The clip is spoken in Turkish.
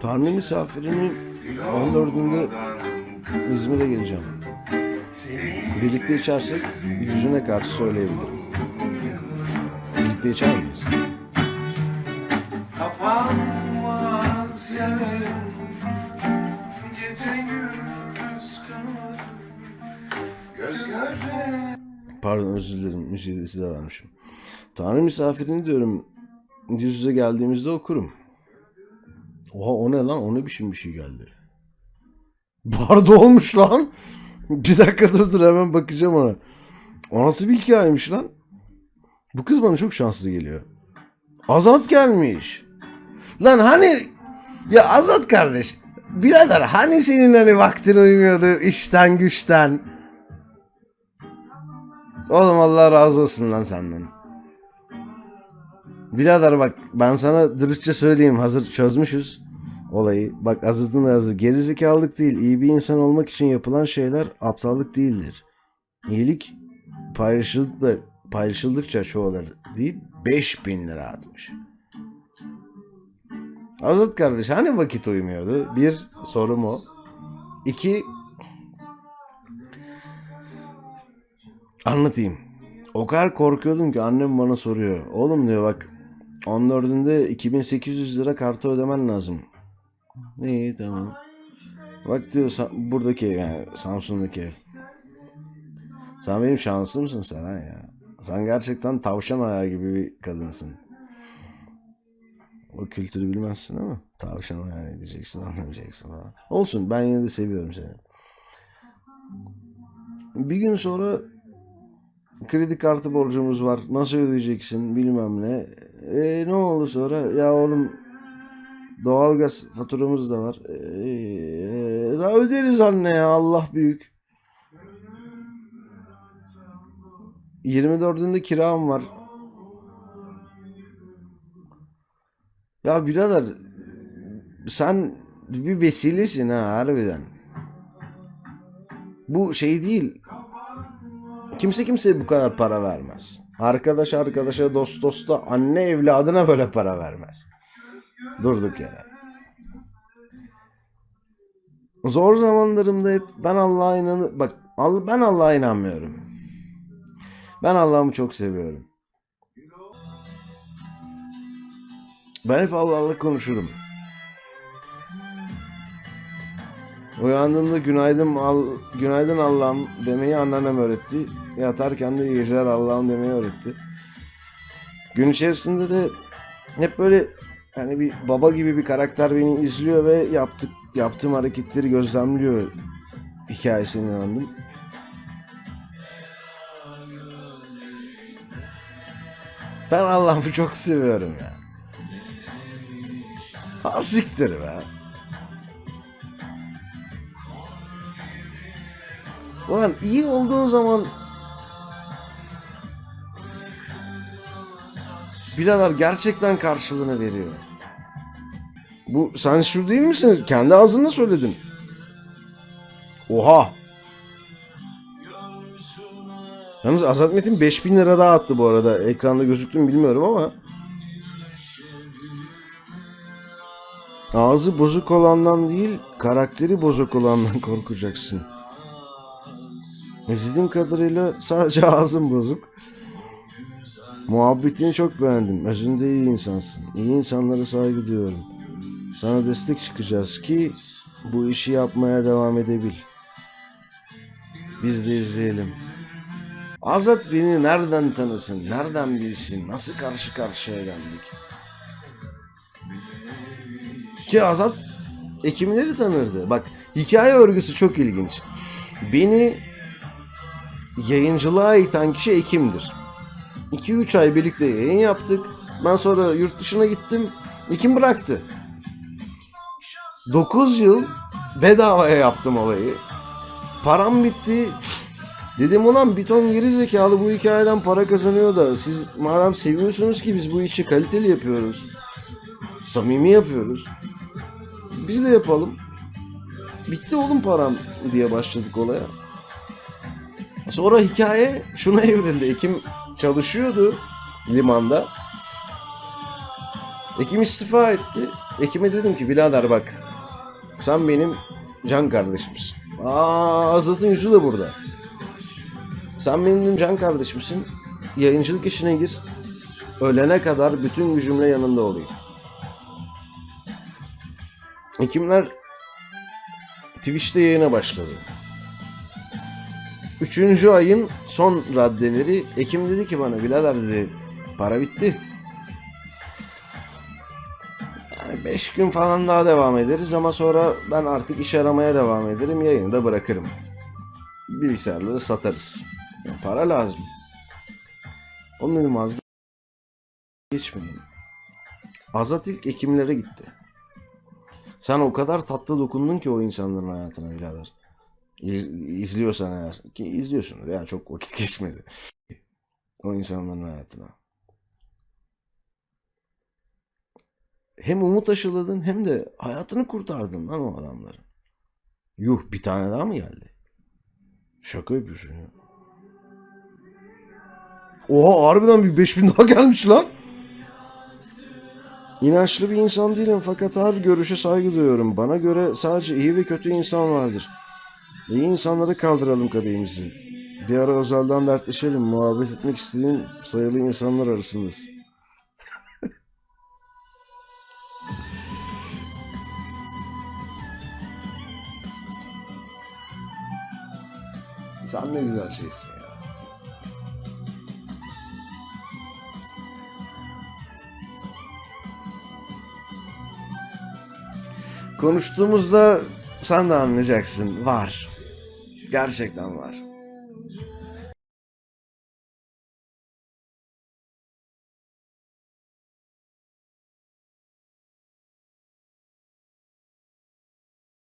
Tanrı misafirini 14'ünde İzmir'e geleceğim. Birlikte içersek yüzüne karşı söyleyebilirim. Birlikte içer miyiz? Kapanmaz yarayım Gece gündüz kanarım Göz göre Pardon özür dilerim. Müziği de size vermişim. Tanrı misafirini diyorum. Yüz yüze geldiğimizde okurum. Oha o ne lan? O ne biçim bir şey geldi? Bardo olmuş lan. Bir dakika dur dur hemen bakacağım ona. O nasıl bir hikayemiş lan? Bu kız bana çok şanslı geliyor. Azat gelmiş. Lan hani ya Azat kardeş birader hani senin hani vaktin uymuyordu işten güçten. Oğlum Allah razı olsun lan senden. Birader bak ben sana dürüstçe söyleyeyim hazır çözmüşüz olayı. Bak azızdın azı gerizekalılık değil iyi bir insan olmak için yapılan şeyler aptallık değildir. İyilik paylaşıldıkça, paylaşıldıkça çoğalır deyip 5000 lira atmış. Azat kardeş hani vakit uymuyordu? Bir sorum o. İki Anlatayım. O kadar korkuyordum ki annem bana soruyor. Oğlum diyor bak 14'ünde 2800 lira kartı ödemen lazım. İyi tamam. Bak diyor buradaki yani Samsun'daki ev. Sen benim şansımsın sen ha ya. Sen gerçekten tavşan ayağı gibi bir kadınsın. O kültürü bilmezsin ama tavşan ayağı ne diyeceksin anlamayacaksın falan. Olsun ben yine de seviyorum seni. Bir gün sonra kredi kartı borcumuz var. Nasıl ödeyeceksin bilmem ne. E, ne oldu sonra? Ya oğlum doğalgaz faturamız da var. E, daha öderiz anne ya Allah büyük. 24'ünde kiram var. Ya birader sen bir vesilesin ha harbiden. Bu şey değil. Kimse kimseye bu kadar para vermez. Arkadaş arkadaşa, dost dosta, anne evladına böyle para vermez. Durduk yere. Zor zamanlarımda hep ben Allah'a inanı bak ben Allah'a inanmıyorum. Ben Allah'ımı çok seviyorum. Ben hep Allah'la konuşurum. Uyandığımda günaydın al, günaydın Allah'ım demeyi anneannem öğretti. Yatarken de iyi geceler Allah'ım demeyi öğretti. Gün içerisinde de hep böyle hani bir baba gibi bir karakter beni izliyor ve yaptık yaptığım hareketleri gözlemliyor hikayesine inandım. Ben Allah'ımı çok seviyorum ya. Ha siktir be. Ulan iyi olduğun zaman birader gerçekten karşılığını veriyor. Bu sen şu değil misin? Kendi ağzınla söyledin. Oha. Yalnız Azat Metin 5000 lira daha attı bu arada. Ekranda gözüktü mü bilmiyorum ama. Ağzı bozuk olandan değil, karakteri bozuk olandan korkacaksın. İzlediğim kadarıyla sadece ağzın bozuk. Muhabbetini çok beğendim. Özünde iyi insansın. İyi insanlara saygı duyuyorum. Sana destek çıkacağız ki bu işi yapmaya devam edebil. Biz de izleyelim. Azat beni nereden tanısın, nereden bilsin, nasıl karşı karşıya geldik? Ki Azat Ekimleri tanırdı. Bak hikaye örgüsü çok ilginç. Beni yayıncılığa iten kişi Ekim'dir. 2-3 ay birlikte yayın yaptık. Ben sonra yurt dışına gittim. Ekim bıraktı. 9 yıl bedavaya yaptım olayı. Param bitti. Dedim ulan bir ton geri zekalı bu hikayeden para kazanıyor da siz madem seviyorsunuz ki biz bu işi kaliteli yapıyoruz. Samimi yapıyoruz. Biz de yapalım. Bitti oğlum param diye başladık olaya. Sonra hikaye şuna evrildi. Ekim çalışıyordu limanda. Ekim istifa etti. Ekim'e dedim ki birader bak sen benim can kardeşimsin. Aa Azat'ın yüzü de burada. Sen benim can kardeşimsin. Yayıncılık işine gir. Ölene kadar bütün gücümle yanında olayım. Ekimler Twitch'te yayına başladı. Üçüncü ayın son raddeleri Ekim dedi ki bana birader dedi para bitti. Yani beş gün falan daha devam ederiz ama sonra ben artık iş aramaya devam ederim yayını da bırakırım. Bilgisayarları satarız. Ya para lazım. Onun dedim vazgeçmeyin. Azat ilk Ekimlere gitti. Sen o kadar tatlı dokundun ki o insanların hayatına birader. İz- İzliyorsan eğer. Ki izliyorsundur ya çok vakit geçmedi. O insanların hayatına. Hem umut aşıladın hem de hayatını kurtardın lan o adamların. Yuh bir tane daha mı geldi? Şaka yapıyorsun ya. Oha harbiden bir 5000 daha gelmiş lan. İnançlı bir insan değilim fakat her görüşe saygı duyuyorum. Bana göre sadece iyi ve kötü insan vardır. İyi insanlara kaldıralım kadehimizi. Bir ara özelden dertleşelim. Muhabbet etmek istediğim sayılı insanlar arasındasın. Sen ne güzel şeysin ya. Konuştuğumuzda sen de anlayacaksın. Var. Gerçekten var.